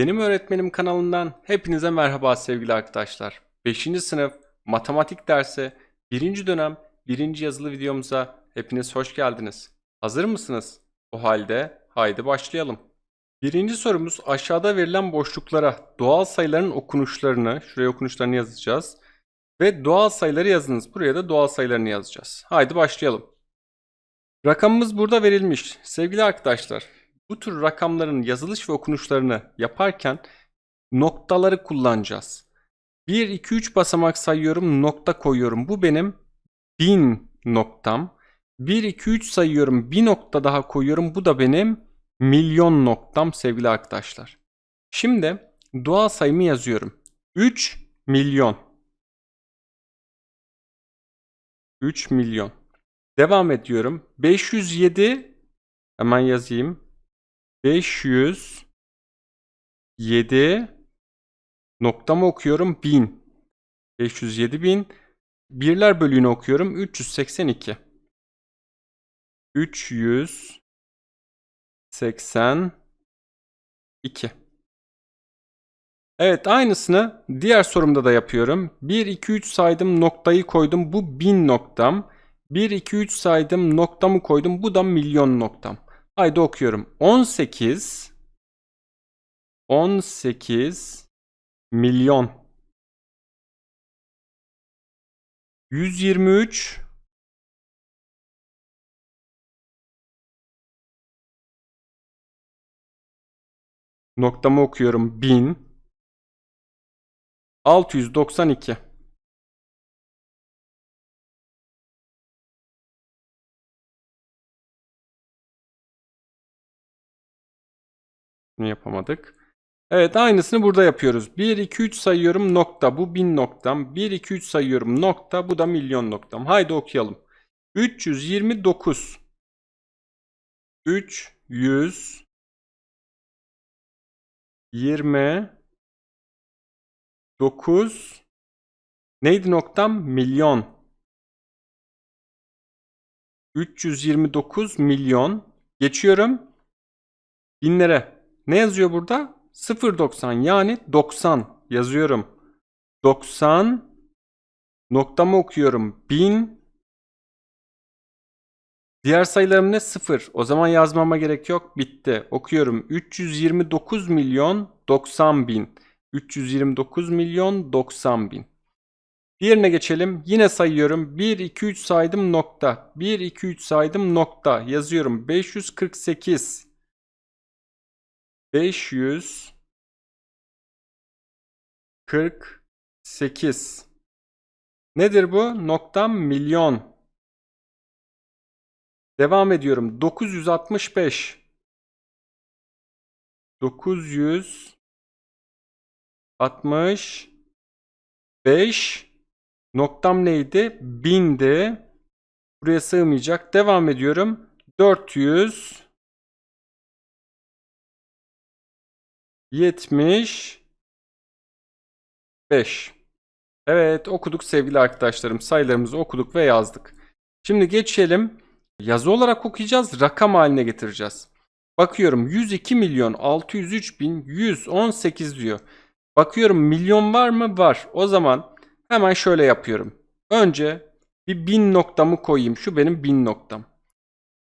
Benim Öğretmenim kanalından hepinize merhaba sevgili arkadaşlar. 5. sınıf matematik dersi 1. dönem 1. yazılı videomuza hepiniz hoş geldiniz. Hazır mısınız? O halde haydi başlayalım. Birinci sorumuz aşağıda verilen boşluklara doğal sayıların okunuşlarını, şuraya okunuşlarını yazacağız. Ve doğal sayıları yazınız. Buraya da doğal sayılarını yazacağız. Haydi başlayalım. Rakamımız burada verilmiş. Sevgili arkadaşlar, bu tür rakamların yazılış ve okunuşlarını yaparken noktaları kullanacağız. 1, 2, 3 basamak sayıyorum, nokta koyuyorum. Bu benim bin noktam. 1, 2, 3 sayıyorum, bir nokta daha koyuyorum. Bu da benim milyon noktam sevgili arkadaşlar. Şimdi doğal sayımı yazıyorum. 3 milyon. 3 milyon. Devam ediyorum. 507 hemen yazayım. 507 noktamı okuyorum 1000. 507 bin. Birler bölüğünü okuyorum 382. 382. Evet aynısını diğer sorumda da yapıyorum. 1, 2, 3 saydım noktayı koydum. Bu 1000 noktam. 1, 2, 3 saydım noktamı koydum. Bu da milyon noktam. Haydi okuyorum. 18 18 milyon. 123 noktamı okuyorum. 1000 692 Bunu yapamadık. Evet aynısını burada yapıyoruz. 1, 2, 3 sayıyorum nokta. Bu 1000 noktam. 1, 2, 3 sayıyorum nokta. Bu da milyon noktam. Haydi okuyalım. 329 300 29 Neydi noktam? Milyon. 329 milyon. Geçiyorum. Binlere. Ne yazıyor burada? 0.90 yani 90 yazıyorum. 90 noktamı okuyorum. 1000 Diğer sayılarım ne? 0. O zaman yazmama gerek yok. Bitti. Okuyorum. 329 milyon 90 bin. 329 milyon 90 bin. Diğerine geçelim. Yine sayıyorum. 1, 2, 3 saydım nokta. 1, 2, 3 saydım nokta. Yazıyorum. 548 548 Nedir bu? Noktam milyon. Devam ediyorum. 965 965 Noktam neydi? Bindi. Buraya sığmayacak. Devam ediyorum. 400 75 Evet okuduk sevgili arkadaşlarım. Sayılarımızı okuduk ve yazdık. Şimdi geçelim. Yazı olarak okuyacağız. Rakam haline getireceğiz. Bakıyorum 102 milyon 603 bin 118 diyor. Bakıyorum milyon var mı? Var. O zaman hemen şöyle yapıyorum. Önce bir bin noktamı koyayım. Şu benim bin noktam.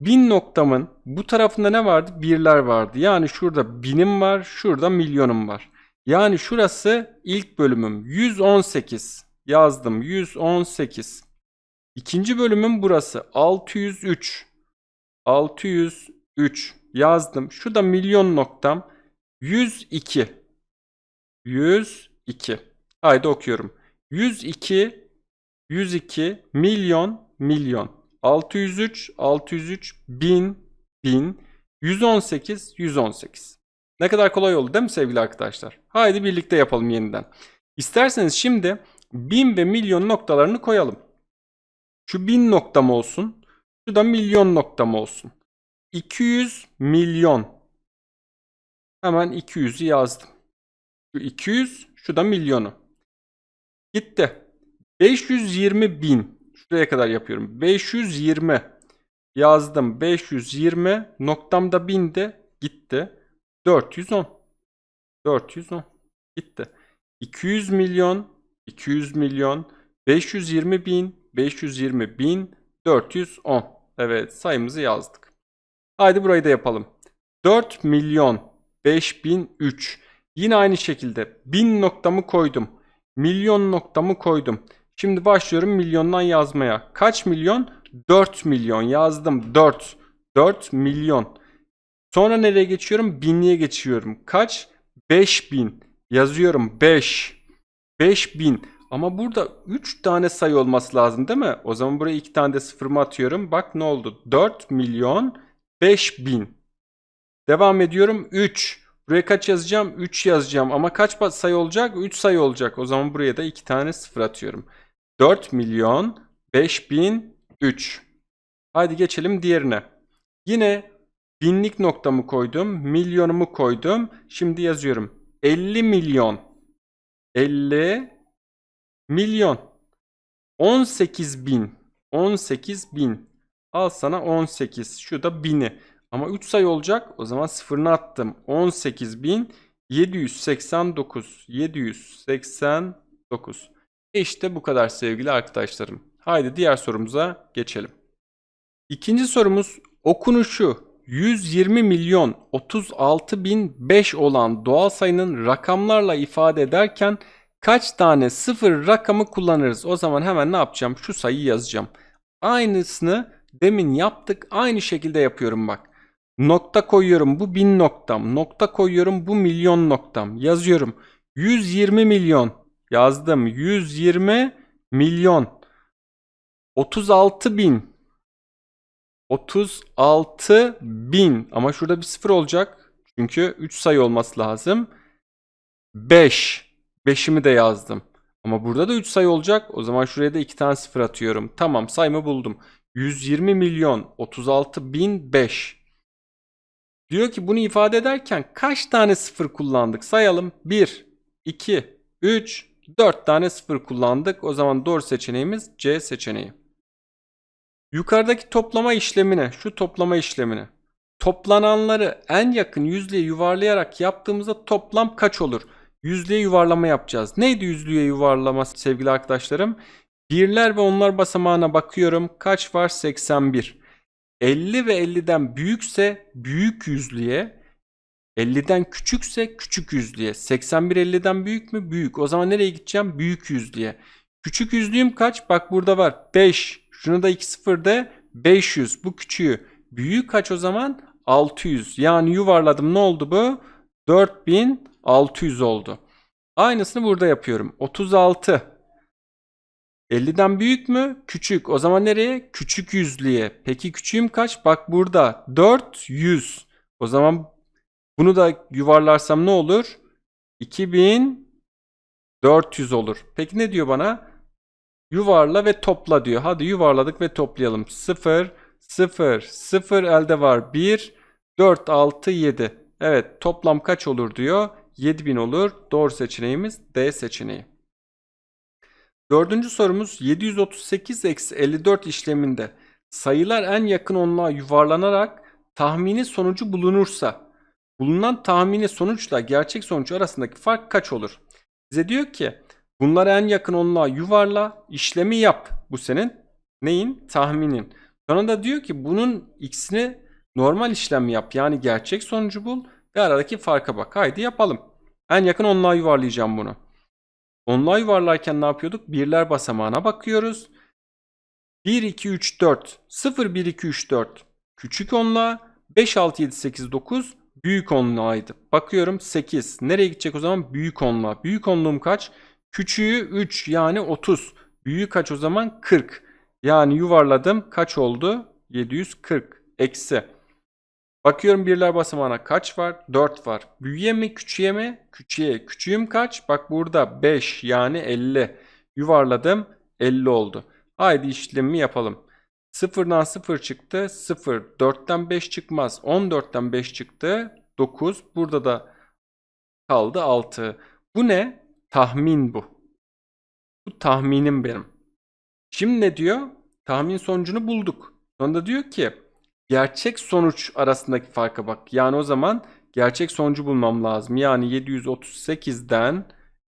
Bin noktamın bu tarafında ne vardı? Birler vardı. Yani şurada binim var, şurada milyonum var. Yani şurası ilk bölümüm. 118 yazdım. 118. İkinci bölümüm burası. 603. 603 yazdım. Şu da milyon noktam. 102. 102. Haydi okuyorum. 102 102 milyon milyon. 603, 603, 1000, 1000, 118, 118. Ne kadar kolay oldu değil mi sevgili arkadaşlar? Haydi birlikte yapalım yeniden. İsterseniz şimdi 1000 ve milyon noktalarını koyalım. Şu 1000 noktam olsun. Şu da milyon noktam olsun. 200 milyon. Hemen 200'ü yazdım. Şu 200, şu da milyonu. Gitti. 520 bin. Şuraya kadar yapıyorum. 520 yazdım. 520 noktamda bindi. Gitti. 410. 410 gitti. 200 milyon 200 milyon 520 bin 520 bin 410. Evet sayımızı yazdık. Haydi burayı da yapalım. 4 milyon 5003. Yine aynı şekilde bin noktamı koydum. Milyon noktamı koydum. Şimdi başlıyorum milyondan yazmaya. Kaç milyon? 4 milyon yazdım. 4. 4 milyon. Sonra nereye geçiyorum? Binliğe geçiyorum. Kaç? 5000. Yazıyorum 5. 5000. Ama burada 3 tane sayı olması lazım değil mi? O zaman buraya 2 tane de sıfırımı atıyorum. Bak ne oldu? 4 milyon 5000. Devam ediyorum. 3. Buraya kaç yazacağım? 3 yazacağım. Ama kaç sayı olacak? 3 sayı olacak. O zaman buraya da 2 tane sıfır atıyorum. 4 milyon 5003. Haydi geçelim diğerine. Yine binlik noktamı koydum. Milyonumu koydum. Şimdi yazıyorum. 50 milyon. 50 milyon. 18 bin. 18 bin. Al sana 18. Şu da bini. Ama 3 sayı olacak. O zaman sıfırını attım. 18 bin 789. 789. İşte bu kadar sevgili arkadaşlarım. Haydi diğer sorumuza geçelim. İkinci sorumuz okunuşu 120 milyon 36 bin 5 olan doğal sayının rakamlarla ifade ederken kaç tane sıfır rakamı kullanırız? O zaman hemen ne yapacağım? Şu sayıyı yazacağım. Aynısını demin yaptık. Aynı şekilde yapıyorum bak. Nokta koyuyorum. Bu bin noktam. Nokta koyuyorum. Bu milyon noktam. Yazıyorum. 120 milyon. Yazdım. 120 milyon. 36 bin. 36 bin. Ama şurada bir sıfır olacak. Çünkü 3 sayı olması lazım. 5. 5'imi de yazdım. Ama burada da 3 sayı olacak. O zaman şuraya da 2 tane sıfır atıyorum. Tamam sayımı buldum. 120 milyon 36 bin 5. Diyor ki bunu ifade ederken kaç tane sıfır kullandık? Sayalım. 1, 2, 3, 4 tane sıfır kullandık. O zaman doğru seçeneğimiz C seçeneği. Yukarıdaki toplama işlemine, şu toplama işlemine toplananları en yakın yüzlüğe yuvarlayarak yaptığımızda toplam kaç olur? Yüzlüğe yuvarlama yapacağız. Neydi yüzlüğe yuvarlama sevgili arkadaşlarım? Birler ve onlar basamağına bakıyorum. Kaç var? 81. 50 ve 50'den büyükse büyük yüzlüğe, 50'den küçükse küçük yüzlüğe. 81 50'den büyük mü? Büyük. O zaman nereye gideceğim? Büyük yüzlüğe. Küçük yüzlüğüm kaç? Bak burada var. 5. Şunu da 2 0 de 500. Bu küçüğü. Büyük kaç o zaman? 600. Yani yuvarladım. Ne oldu bu? 4600 oldu. Aynısını burada yapıyorum. 36. 50'den büyük mü? Küçük. O zaman nereye? Küçük yüzlüğe. Peki küçüğüm kaç? Bak burada. 400. O zaman bunu da yuvarlarsam ne olur? 2400 olur. Peki ne diyor bana? Yuvarla ve topla diyor. Hadi yuvarladık ve toplayalım. 0, 0, 0 elde var. 1, 4, 6, 7. Evet toplam kaç olur diyor. 7000 olur. Doğru seçeneğimiz D seçeneği. Dördüncü sorumuz 738 eksi 54 işleminde sayılar en yakın onluğa yuvarlanarak tahmini sonucu bulunursa bulunan tahmini sonuçla gerçek sonuç arasındaki fark kaç olur? Bize diyor ki bunları en yakın onluğa yuvarla işlemi yap. Bu senin neyin? Tahminin. Sonra da diyor ki bunun x'ini normal işlem yap. Yani gerçek sonucu bul ve aradaki farka bak. Haydi yapalım. En yakın onluğa yuvarlayacağım bunu. Onluğa yuvarlarken ne yapıyorduk? Birler basamağına bakıyoruz. 1, 2, 3, 4. 0, 1, 2, 3, 4. Küçük onluğa. 5, 6, 7, 8, 9. Büyük onluğaydı. Bakıyorum 8. Nereye gidecek o zaman? Büyük onluğa. Büyük onluğum kaç? Küçüğü 3 yani 30. Büyük kaç o zaman? 40. Yani yuvarladım. Kaç oldu? 740. Eksi. Bakıyorum birler basamağına kaç var? 4 var. Büyüğe mi küçüğe mi? Küçüğe. Küçüğüm kaç? Bak burada 5 yani 50. Yuvarladım 50 oldu. Haydi işlemi yapalım. 0'dan 0 çıktı. 0. 4'ten 5 çıkmaz. 14'ten 5 çıktı. 9. Burada da kaldı 6. Bu ne? Tahmin bu. Bu tahminim benim. Şimdi ne diyor? Tahmin sonucunu bulduk. Sonra diyor ki gerçek sonuç arasındaki farka bak. Yani o zaman gerçek sonucu bulmam lazım. Yani 738'den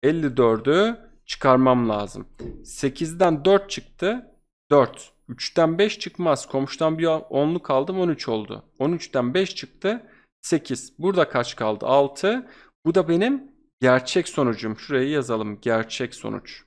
54'ü çıkarmam lazım. 8'den 4 çıktı. 4. 3'ten 5 çıkmaz. Komşudan bir 10'luk aldım 13 oldu. 13'ten 5 çıktı. 8. Burada kaç kaldı? 6. Bu da benim gerçek sonucum. Şuraya yazalım. Gerçek sonuç.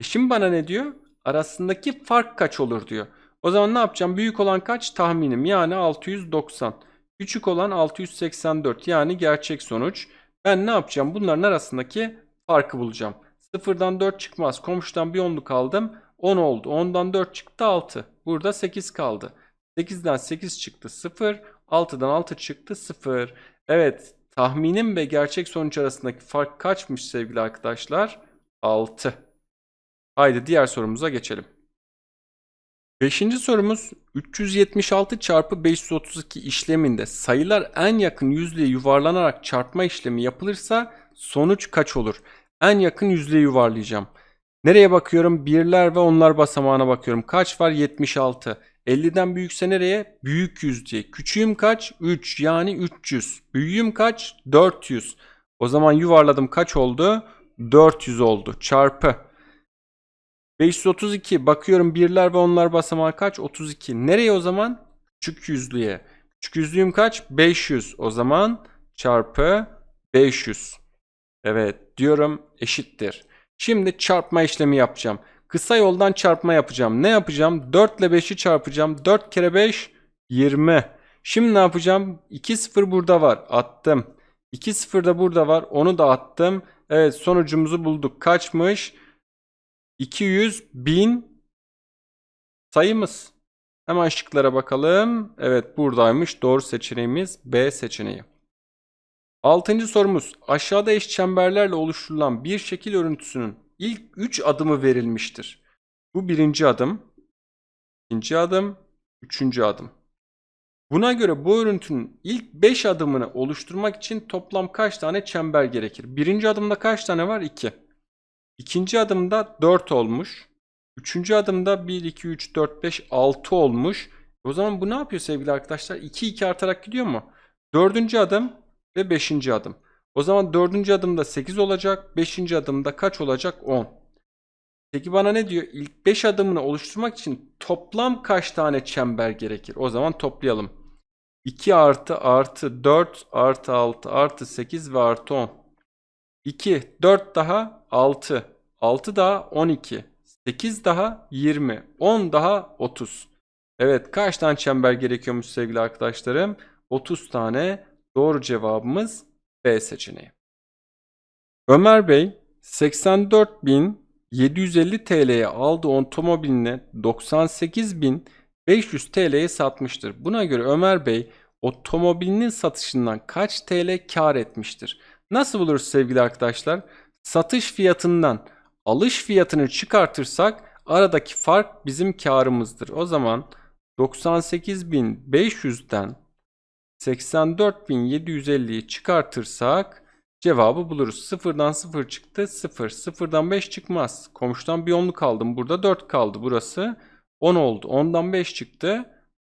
E şimdi bana ne diyor? Arasındaki fark kaç olur diyor. O zaman ne yapacağım? Büyük olan kaç? Tahminim. Yani 690. Küçük olan 684. Yani gerçek sonuç. Ben ne yapacağım? Bunların arasındaki farkı bulacağım. Sıfırdan 4 çıkmaz. Komşudan bir onluk aldım. 10 oldu. 10'dan 4 çıktı 6. Burada 8 kaldı. 8'den 8 çıktı 0. 6'dan 6 çıktı 0. Evet tahminim ve gerçek sonuç arasındaki fark kaçmış sevgili arkadaşlar? 6. Haydi diğer sorumuza geçelim. Beşinci sorumuz 376 çarpı 532 işleminde sayılar en yakın yüzlüğe yuvarlanarak çarpma işlemi yapılırsa sonuç kaç olur? En yakın yüzlüğe yuvarlayacağım. Nereye bakıyorum? Birler ve onlar basamağına bakıyorum. Kaç var? 76. 50'den büyükse nereye? Büyük yüzlüğe. Küçüğüm kaç? 3 yani 300. Büyüğüm kaç? 400. O zaman yuvarladım kaç oldu? 400 oldu. Çarpı. 532 bakıyorum birler ve onlar basamağı kaç? 32. Nereye o zaman? Küçük yüzlüğe. Küçük yüzlüğüm kaç? 500. O zaman çarpı 500. Evet diyorum eşittir. Şimdi çarpma işlemi yapacağım. Kısa yoldan çarpma yapacağım. Ne yapacağım? 4 ile 5'i çarpacağım. 4 kere 5 20. Şimdi ne yapacağım? 2 0 burada var. Attım. 2 0 da burada var. Onu da attım. Evet sonucumuzu bulduk. Kaçmış? 200 bin sayımız. Hemen şıklara bakalım. Evet buradaymış. Doğru seçeneğimiz B seçeneği. Altıncı sorumuz. Aşağıda eş çemberlerle oluşturulan bir şekil örüntüsünün ilk 3 adımı verilmiştir. Bu birinci adım, ikinci adım, üçüncü adım. Buna göre bu örüntünün ilk 5 adımını oluşturmak için toplam kaç tane çember gerekir? Birinci adımda kaç tane var? 2. İkinci adımda 4 olmuş. Üçüncü adımda 1, 2, 3, 4, 5, 6 olmuş. O zaman bu ne yapıyor sevgili arkadaşlar? 2, 2 artarak gidiyor mu? Dördüncü adım ve beşinci adım. O zaman dördüncü adımda 8 olacak. Beşinci adımda kaç olacak? 10. Peki bana ne diyor? İlk 5 adımını oluşturmak için toplam kaç tane çember gerekir? O zaman toplayalım. 2 artı artı 4 artı 6 artı 8 ve artı 10. 2, 4 daha 6. 6 daha 12. 8 daha 20. 10 daha 30. Evet kaç tane çember gerekiyormuş sevgili arkadaşlarım? 30 tane doğru cevabımız B seçeneği. Ömer Bey 84.750 TL'ye aldığı otomobilini 98.500 TL'ye satmıştır. Buna göre Ömer Bey otomobilinin satışından kaç TL kar etmiştir? Nasıl buluruz sevgili arkadaşlar? Satış fiyatından alış fiyatını çıkartırsak aradaki fark bizim karımızdır. O zaman 98.500'den 84.750'yi çıkartırsak cevabı buluruz. Sıfırdan 0 çıktı 0. Sıfırdan 5 çıkmaz. Komşudan bir onluk aldım. Burada 4 kaldı. Burası 10 oldu. 10'dan 5 çıktı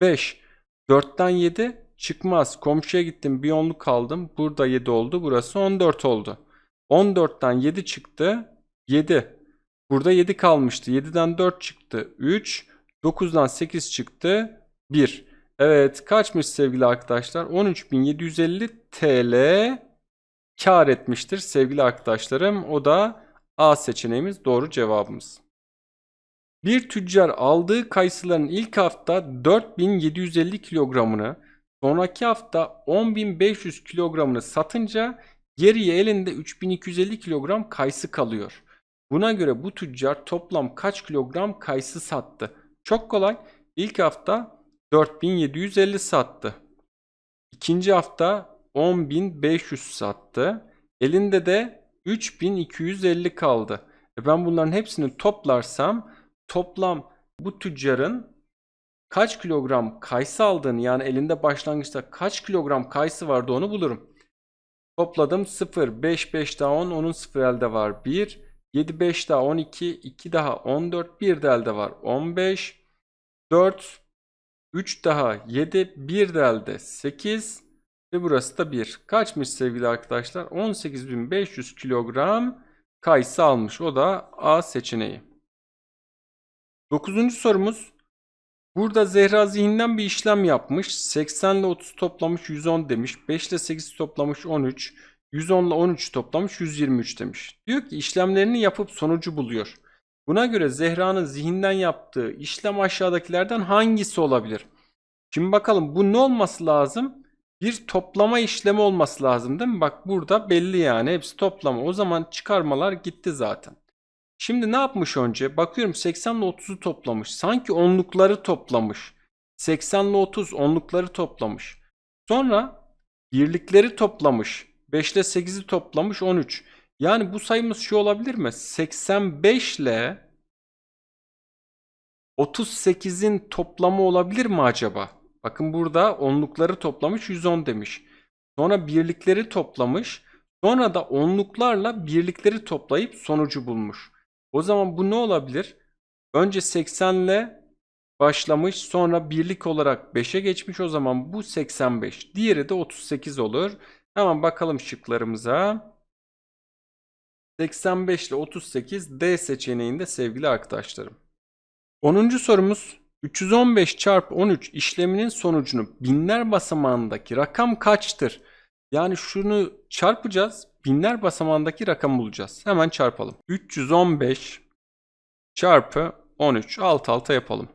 5. 4'ten 7 çıkmaz. Komşuya gittim bir onluk aldım. Burada 7 oldu. Burası 14 oldu. 14'ten 7 çıktı 7. Burada 7 kalmıştı. 7'den 4 çıktı 3. 9'dan 8 çıktı 1. Evet kaçmış sevgili arkadaşlar? 13.750 TL kar etmiştir sevgili arkadaşlarım. O da A seçeneğimiz doğru cevabımız. Bir tüccar aldığı kayısıların ilk hafta 4750 kilogramını, sonraki hafta 10500 kilogramını satınca geriye elinde 3250 kilogram kayısı kalıyor. Buna göre bu tüccar toplam kaç kilogram kayısı sattı? Çok kolay. İlk hafta 4750 sattı. İkinci hafta 10500 sattı. Elinde de 3250 kaldı. E ben bunların hepsini toplarsam toplam bu tüccarın kaç kilogram kayısı aldığını yani elinde başlangıçta kaç kilogram kayısı vardı onu bulurum. Topladım 0, 5, 5 daha 10, onun 0 elde var 1, 7, 5 daha 12, 2 daha 14, 1 de elde var 15, 4, 3 daha 7, 1 de elde 8, Ve burası da 1. Kaçmış sevgili arkadaşlar? 18.500 kilogram kayısı almış. O da A seçeneği. Dokuzuncu sorumuz. Burada Zehra zihinden bir işlem yapmış. 80 ile 30 toplamış 110 demiş. 5 ile 8 toplamış 13. 110 ile 13 toplamış 123 demiş. Diyor ki işlemlerini yapıp sonucu buluyor. Buna göre Zehra'nın zihinden yaptığı işlem aşağıdakilerden hangisi olabilir? Şimdi bakalım bu ne olması lazım? Bir toplama işlemi olması lazım değil mi? Bak burada belli yani hepsi toplama. O zaman çıkarmalar gitti zaten. Şimdi ne yapmış önce? Bakıyorum 80 ile 30'u toplamış. Sanki onlukları toplamış. 80 ile 30 onlukları toplamış. Sonra birlikleri toplamış. 5 ile 8'i toplamış 13. Yani bu sayımız şu olabilir mi? 85 ile 38'in toplamı olabilir mi acaba? Bakın burada onlukları toplamış 110 demiş. Sonra birlikleri toplamış. Sonra da onluklarla birlikleri toplayıp sonucu bulmuş. O zaman bu ne olabilir? Önce 80 ile başlamış sonra birlik olarak 5'e geçmiş o zaman bu 85. Diğeri de 38 olur. Hemen bakalım şıklarımıza. 85 ile 38 D seçeneğinde sevgili arkadaşlarım. 10. sorumuz 315 çarpı 13 işleminin sonucunu binler basamağındaki rakam kaçtır? Yani şunu çarpacağız. Binler basamağındaki rakam bulacağız. Hemen çarpalım. 315 çarpı 13. Alt alta yapalım.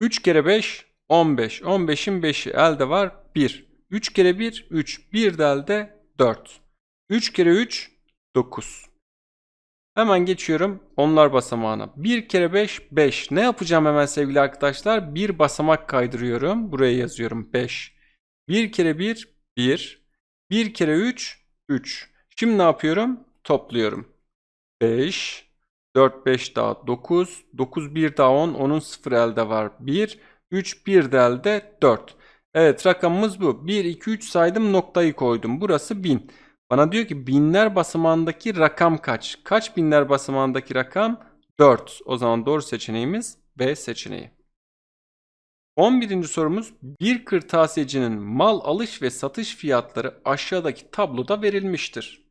3 kere 5 15. 15'in 5'i elde var 1. 3 kere 1 3. 1 de elde 4. 3 kere 3 9. Hemen geçiyorum onlar basamağına. 1 kere 5 5. Ne yapacağım hemen sevgili arkadaşlar? Bir basamak kaydırıyorum. Buraya yazıyorum 5. 1 kere 1 1. 1 kere 3 3. Şimdi ne yapıyorum? Topluyorum. 5 4 5 daha 9 9 1 daha 10 10'un 0 elde var 1 3 1 de elde 4. Evet rakamımız bu. 1 2 3 saydım noktayı koydum. Burası 1000. Bana diyor ki binler basamağındaki rakam kaç? Kaç binler basamağındaki rakam? 4. O zaman doğru seçeneğimiz B seçeneği. 11. sorumuz bir kırtasiyecinin mal alış ve satış fiyatları aşağıdaki tabloda verilmiştir.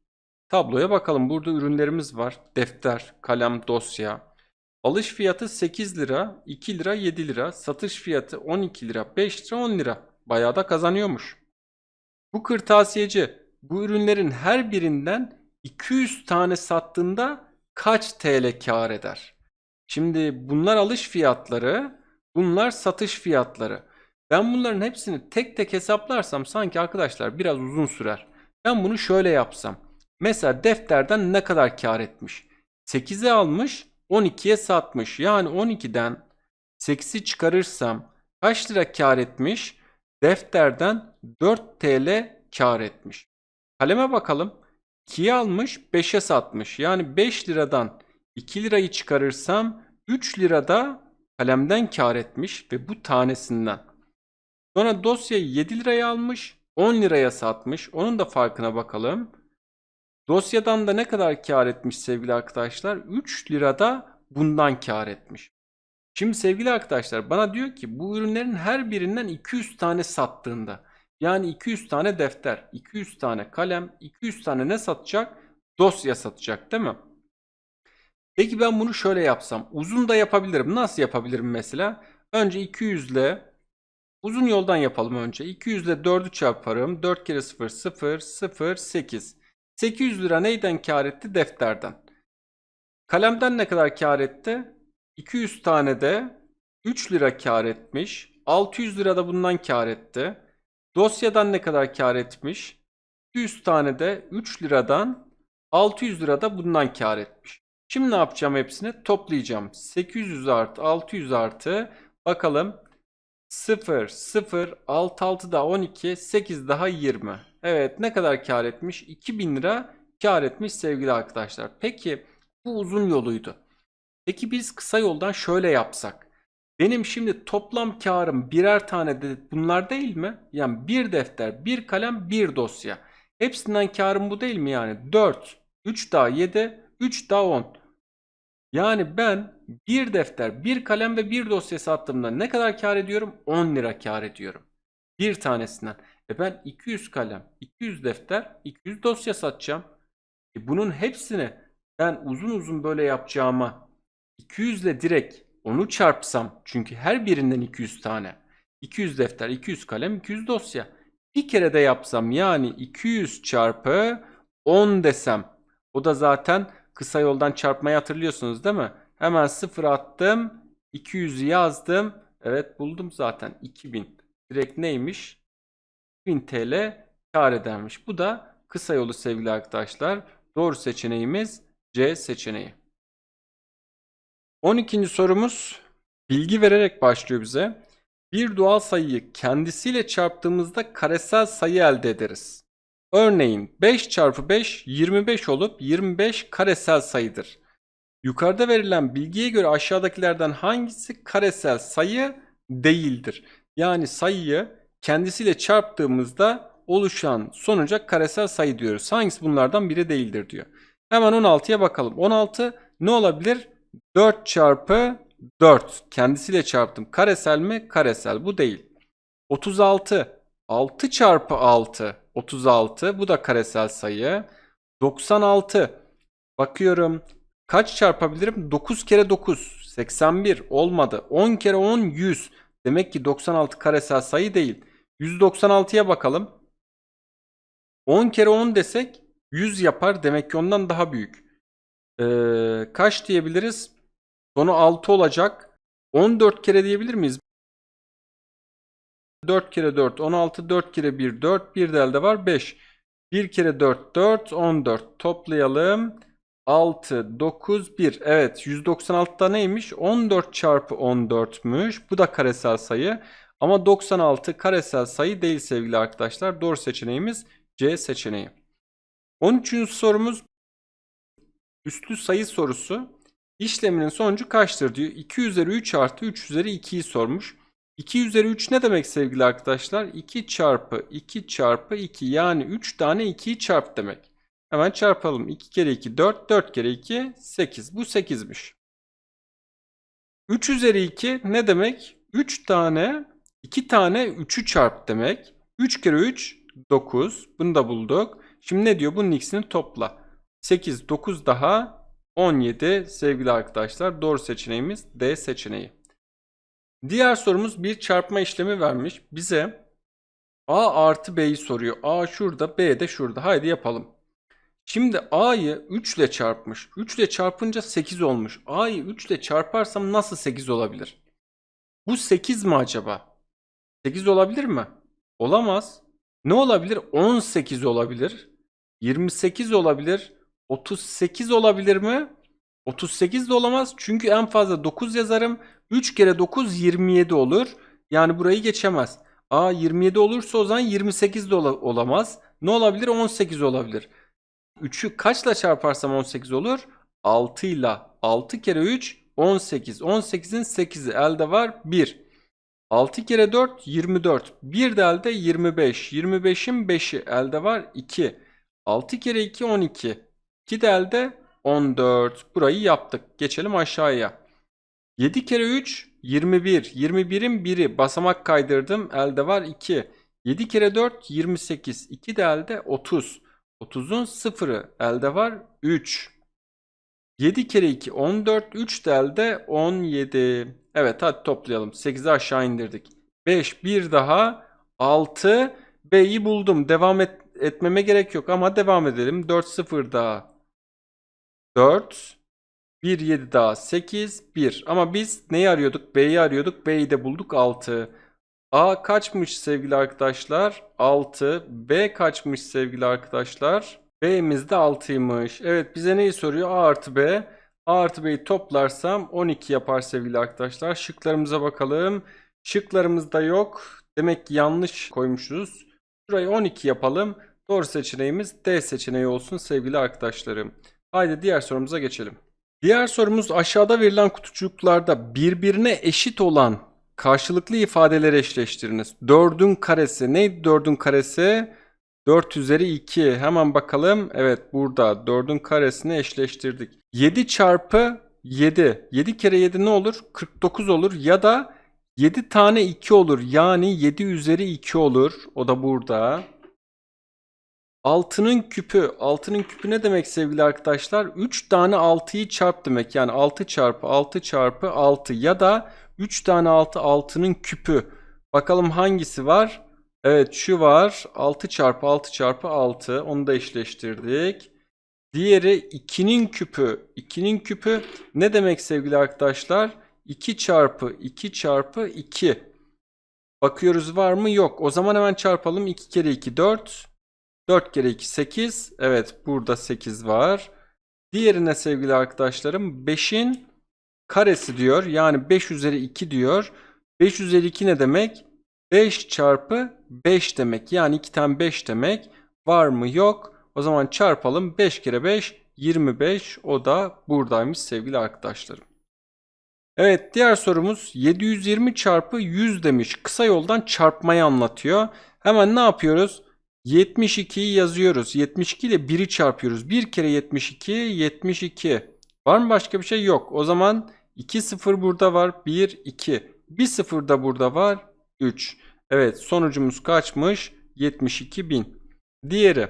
Tabloya bakalım. Burada ürünlerimiz var. Defter, kalem, dosya. Alış fiyatı 8 lira, 2 lira, 7 lira. Satış fiyatı 12 lira, 5 lira, 10 lira. Bayağı da kazanıyormuş. Bu kırtasiyeci bu ürünlerin her birinden 200 tane sattığında kaç TL kar eder? Şimdi bunlar alış fiyatları, bunlar satış fiyatları. Ben bunların hepsini tek tek hesaplarsam sanki arkadaşlar biraz uzun sürer. Ben bunu şöyle yapsam. Mesela defterden ne kadar kar etmiş? 8'e almış, 12'ye satmış. Yani 12'den 8'i çıkarırsam kaç lira kar etmiş? Defterden 4 TL kar etmiş. Kaleme bakalım. 2'ye almış 5'e satmış. Yani 5 liradan 2 lirayı çıkarırsam 3 lirada kalemden kar etmiş ve bu tanesinden. Sonra dosyayı 7 liraya almış 10 liraya satmış. Onun da farkına bakalım. Dosyadan da ne kadar kar etmiş sevgili arkadaşlar? 3 lirada bundan kar etmiş. Şimdi sevgili arkadaşlar bana diyor ki bu ürünlerin her birinden 200 tane sattığında yani 200 tane defter, 200 tane kalem, 200 tane ne satacak? Dosya satacak değil mi? Peki ben bunu şöyle yapsam. Uzun da yapabilirim. Nasıl yapabilirim mesela? Önce 200 ile uzun yoldan yapalım önce. 200 ile 4'ü çarparım. 4 kere 0 0 0 8. 800 lira neyden kar etti? Defterden. Kalemden ne kadar kar etti? 200 tane de 3 lira kar etmiş. 600 lira da bundan kar etti. Dosyadan ne kadar kar etmiş? 100 tane de 3 liradan 600 lirada bundan kar etmiş. Şimdi ne yapacağım hepsini? Toplayacağım. 800 artı 600 artı bakalım 0 0 6 6 daha 12 8 daha 20. Evet ne kadar kar etmiş? 2000 lira kar etmiş sevgili arkadaşlar. Peki bu uzun yoluydu. Peki biz kısa yoldan şöyle yapsak. Benim şimdi toplam karım birer tane de bunlar değil mi? Yani bir defter, bir kalem, bir dosya. Hepsinden karım bu değil mi yani? 4, 3 daha 7, 3 daha 10. Yani ben bir defter, bir kalem ve bir dosya sattığımda ne kadar kar ediyorum? 10 lira kar ediyorum. Bir tanesinden. E ben 200 kalem, 200 defter, 200 dosya satacağım. E bunun hepsini ben uzun uzun böyle yapacağıma 200 ile direkt onu çarpsam çünkü her birinden 200 tane. 200 defter, 200 kalem, 200 dosya. Bir kere de yapsam yani 200 çarpı 10 desem. O da zaten kısa yoldan çarpmayı hatırlıyorsunuz değil mi? Hemen sıfır attım. 200'ü yazdım. Evet buldum zaten 2000. Direkt neymiş? 1000 TL kar edermiş. Bu da kısa yolu sevgili arkadaşlar. Doğru seçeneğimiz C seçeneği. 12. sorumuz bilgi vererek başlıyor bize. Bir doğal sayıyı kendisiyle çarptığımızda karesel sayı elde ederiz. Örneğin 5 çarpı 5 25 olup 25 karesel sayıdır. Yukarıda verilen bilgiye göre aşağıdakilerden hangisi karesel sayı değildir? Yani sayıyı kendisiyle çarptığımızda oluşan sonuca karesel sayı diyoruz. Hangisi bunlardan biri değildir diyor. Hemen 16'ya bakalım. 16 ne olabilir? 4 çarpı 4. Kendisiyle çarptım. Karesel mi? Karesel. Bu değil. 36. 6 çarpı 6. 36. Bu da karesel sayı. 96. Bakıyorum. Kaç çarpabilirim? 9 kere 9. 81. Olmadı. 10 kere 10. 100. Demek ki 96 karesel sayı değil. 196'ya bakalım. 10 kere 10 desek 100 yapar. Demek ki ondan daha büyük. Ee, kaç diyebiliriz? Sonu 6 olacak. 14 kere diyebilir miyiz? 4 kere 4 16 4 kere 1 4 bir de elde var 5. 1 kere 4 4 14 toplayalım. 6 9 1 evet 196'da neymiş 14 çarpı 14'müş bu da karesel sayı ama 96 karesel sayı değil sevgili arkadaşlar doğru seçeneğimiz C seçeneği 13. sorumuz üstlü sayı sorusu işleminin sonucu kaçtır diyor 2 üzeri 3 artı 3 üzeri 2'yi sormuş 2 üzeri 3 ne demek sevgili arkadaşlar 2 çarpı 2 çarpı 2 yani 3 tane 2'yi çarp demek Hemen çarpalım. 2 kere 2 4, 4 kere 2 8. Bu 8'miş. 3 üzeri 2 ne demek? 3 tane 2 tane 3'ü çarp demek. 3 kere 3 9. Bunu da bulduk. Şimdi ne diyor? Bunun ikisini topla. 8 9 daha 17 sevgili arkadaşlar. Doğru seçeneğimiz D seçeneği. Diğer sorumuz bir çarpma işlemi vermiş. Bize A artı B'yi soruyor. A şurada, B de şurada. Haydi yapalım. Şimdi A'yı 3 ile çarpmış. 3 ile çarpınca 8 olmuş. A'yı 3 ile çarparsam nasıl 8 olabilir? Bu 8 mi acaba? 8 olabilir mi? Olamaz. Ne olabilir? 18 olabilir. 28 olabilir. 38 olabilir mi? 38 de olamaz. Çünkü en fazla 9 yazarım. 3 kere 9 27 olur. Yani burayı geçemez. A 27 olursa o zaman 28 de ola- olamaz. Ne olabilir? 18 olabilir. 3'ü kaçla çarparsam 18 olur? 6 ile 6 kere 3 18. 18'in 8'i elde var 1. 6 kere 4 24. 1 de elde 25. 25'in 5'i elde var 2. 6 kere 2 12. 2 de elde 14. Burayı yaptık. Geçelim aşağıya. 7 kere 3 21. 21'in 1'i basamak kaydırdım. Elde var 2. 7 kere 4 28. 2 de elde 30. 30'un sıfırı elde var 3. 7 kere 2 14. 3 de elde 17. Evet hadi toplayalım. 8'i aşağı indirdik. 5 bir daha 6. B'yi buldum. Devam et, etmeme gerek yok ama devam edelim. 4 0 daha 4. 1 7 daha 8 1. Ama biz neyi arıyorduk? B'yi arıyorduk. B'yi de bulduk 6. A kaçmış sevgili arkadaşlar? 6. B kaçmış sevgili arkadaşlar? B'miz de 6'ymış. Evet bize neyi soruyor? A artı B. A artı B'yi toplarsam 12 yapar sevgili arkadaşlar. Şıklarımıza bakalım. Şıklarımızda yok. Demek ki yanlış koymuşuz. Şurayı 12 yapalım. Doğru seçeneğimiz D seçeneği olsun sevgili arkadaşlarım. Haydi diğer sorumuza geçelim. Diğer sorumuz aşağıda verilen kutucuklarda birbirine eşit olan karşılıklı ifadeleri eşleştiriniz. 4'ün karesi neydi 4'ün karesi? 4 üzeri 2. Hemen bakalım. Evet burada 4'ün karesini eşleştirdik. 7 çarpı 7. 7 kere 7 ne olur? 49 olur. Ya da 7 tane 2 olur. Yani 7 üzeri 2 olur. O da burada. 6'nın küpü. 6'nın küpü ne demek sevgili arkadaşlar? 3 tane 6'yı çarp demek. Yani 6 çarpı 6 çarpı 6 ya da 3 tane 6 6'nın küpü. Bakalım hangisi var? Evet şu var. 6 çarpı 6 çarpı 6. Onu da eşleştirdik. Diğeri 2'nin küpü. 2'nin küpü ne demek sevgili arkadaşlar? 2 çarpı 2 çarpı 2. Bakıyoruz var mı? Yok. O zaman hemen çarpalım. 2 kere 2 4. 4 kere 2 8. Evet burada 8 var. Diğerine sevgili arkadaşlarım 5'in karesi diyor. Yani 5 üzeri 2 diyor. 5 üzeri 2 ne demek? 5 çarpı 5 demek. Yani 2 tane 5 demek. Var mı? Yok. O zaman çarpalım. 5 kere 5 25. O da buradaymış sevgili arkadaşlarım. Evet diğer sorumuz 720 çarpı 100 demiş. Kısa yoldan çarpmayı anlatıyor. Hemen ne yapıyoruz? 72'yi yazıyoruz. 72 ile 1'i çarpıyoruz. 1 kere 72 72. Var mı başka bir şey? Yok. O zaman 2 0 burada var. 1 2. 1 0 da burada var. 3. Evet sonucumuz kaçmış? 72 bin. Diğeri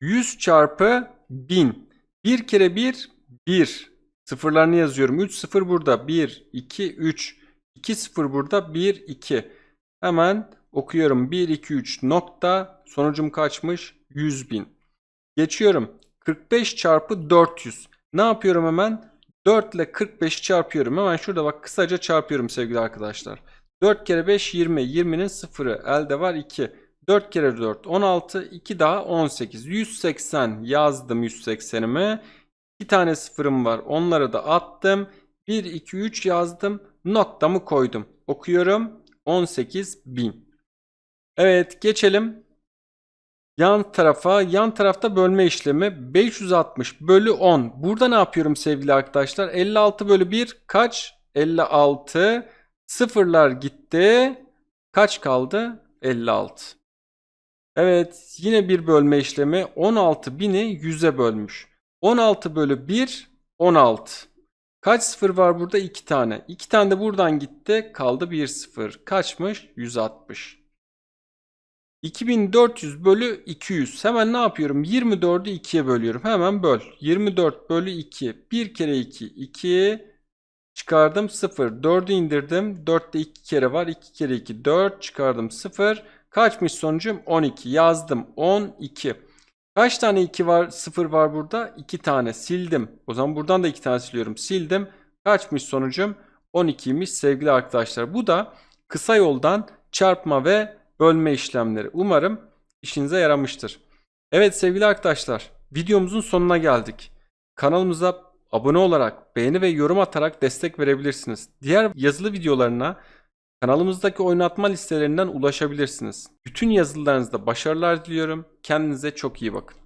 100 çarpı 1000. 1 kere 1 1. Sıfırlarını yazıyorum. 3 0 burada. 1 2 3. 2 0 burada. 1 2. Hemen okuyorum. 1 2 3 nokta. Sonucum kaçmış? 100 bin. Geçiyorum. 45 çarpı 400. Ne yapıyorum hemen? 4 ile 45'i çarpıyorum. Hemen şurada bak kısaca çarpıyorum sevgili arkadaşlar. 4 kere 5 20. 20'nin sıfırı. Elde var 2. 4 kere 4 16. 2 daha 18. 180 yazdım 180'imi. 2 tane sıfırım var. Onları da attım. 1 2 3 yazdım. Noktamı koydum. Okuyorum. 18.000. Evet geçelim. Yan tarafa, yan tarafta bölme işlemi 560 bölü 10. Burada ne yapıyorum sevgili arkadaşlar? 56 bölü 1 kaç? 56. Sıfırlar gitti. Kaç kaldı? 56. Evet yine bir bölme işlemi 16.000'i 100'e bölmüş. 16 bölü 1 16. Kaç sıfır var burada? 2 tane. 2 tane de buradan gitti. Kaldı 1 sıfır. Kaçmış? 160. 2400 bölü 200. Hemen ne yapıyorum? 24'ü 2'ye bölüyorum. Hemen böl. 24 bölü 2. 1 kere 2. 2 çıkardım 0. 4'ü indirdim. 4'te 2 kere var. 2 kere 2 4 çıkardım 0. Kaçmış sonucum? 12. Yazdım 12. Kaç tane 2 var 0 var burada? 2 tane sildim. O zaman buradan da 2 tane siliyorum. Sildim. Kaçmış sonucum? 12'ymiş sevgili arkadaşlar. Bu da kısa yoldan çarpma ve bölme işlemleri. Umarım işinize yaramıştır. Evet sevgili arkadaşlar videomuzun sonuna geldik. Kanalımıza abone olarak, beğeni ve yorum atarak destek verebilirsiniz. Diğer yazılı videolarına kanalımızdaki oynatma listelerinden ulaşabilirsiniz. Bütün yazılarınızda başarılar diliyorum. Kendinize çok iyi bakın.